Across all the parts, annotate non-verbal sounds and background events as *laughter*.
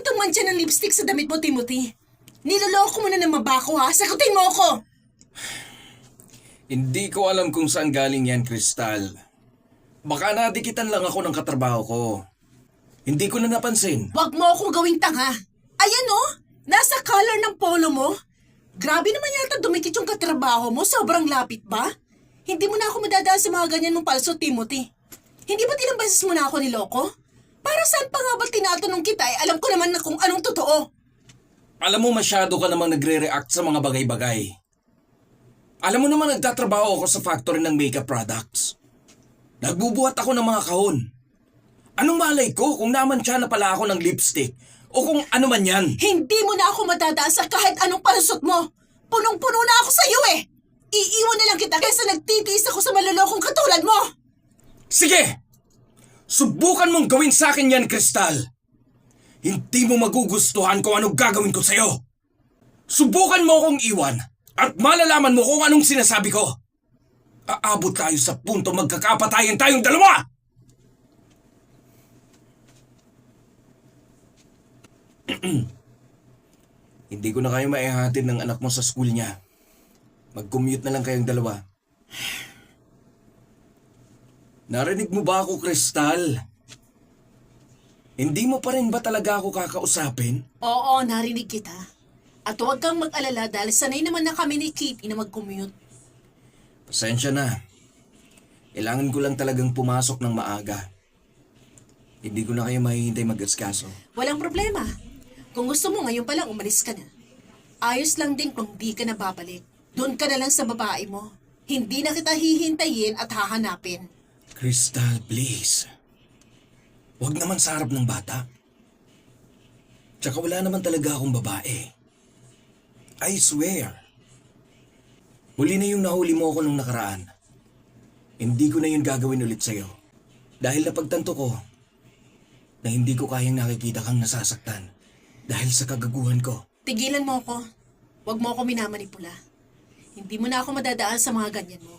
naman tong mancha ng lipstick sa damit mo, Timothy? Niloloko mo na ng mabako ha? Sagutin mo ako! Hindi ko alam kung saan galing yan, Crystal. Baka nadikitan lang ako ng katrabaho ko. Hindi ko na napansin. Huwag mo akong gawing tanga. Ayan oh, nasa color ng polo mo. Grabe naman yata dumikit yung katrabaho mo. Sobrang lapit ba? Hindi mo na ako madadaan sa mga ganyan mong palso, Timothy. Hindi ba't ilang beses mo na ako niloko? Para saan pa nga ba tinatanong kita eh? Alam ko naman na kung anong totoo. Alam mo masyado ka namang nagre-react sa mga bagay-bagay. Alam mo naman nagtatrabaho ako sa factory ng makeup products. Nagbubuhat ako ng mga kahon. Anong malay ko kung naman siya na pala ako ng lipstick o kung ano man yan? Hindi mo na ako madadaan sa kahit anong palusot mo. Punong-puno na ako sa iyo eh. Iiwan na lang kita kaysa nagtitiis ako sa malulokong katulad mo. Sige! Subukan mong gawin sa akin yan, Kristal. Hindi mo magugustuhan kung anong gagawin ko sa'yo. Subukan mo akong iwan at malalaman mo kung anong sinasabi ko. Aabot tayo sa punto magkakapatayan tayong dalawa! *clears throat* Hindi ko na kayo maihatid ng anak mo sa school niya. Mag-commute na lang kayong dalawa. Narinig mo ba ako, Kristal? Hindi mo pa rin ba talaga ako kakausapin? Oo, narinig kita. At huwag kang mag-alala dahil sanay naman na kami ni Kitty na mag-commute. Pasensya na. Kailangan ko lang talagang pumasok ng maaga. Hindi ko na kayo mahihintay mag-askaso. Walang problema. Kung gusto mo ngayon pa lang umalis ka na. Ayos lang din kung di ka na babalik. Doon ka na lang sa babae mo. Hindi na kita hihintayin at hahanapin. Crystal, please. Huwag naman sa harap ng bata. Tsaka wala naman talaga akong babae. I swear. Huli na yung nahuli mo ako nung nakaraan. Hindi ko na yun gagawin ulit sa'yo. Dahil napagtanto ko na hindi ko kayang nakikita kang nasasaktan dahil sa kagaguhan ko. Tigilan mo ako. Huwag mo ako minamanipula. Hindi mo na ako madadaan sa mga ganyan mo.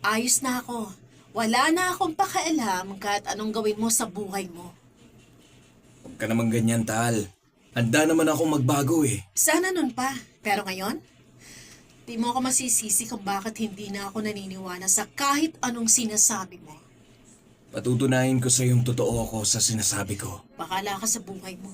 Ayos na ako. Wala na akong pakialam kahit anong gawin mo sa buhay mo. Huwag ka naman ganyan, Tal. Handa naman ako magbago eh. Sana nun pa. Pero ngayon, di mo ako masisisi kung bakit hindi na ako naniniwala sa kahit anong sinasabi mo. Patutunayan ko sa yung totoo ako sa sinasabi ko. Bakala ka sa buhay mo.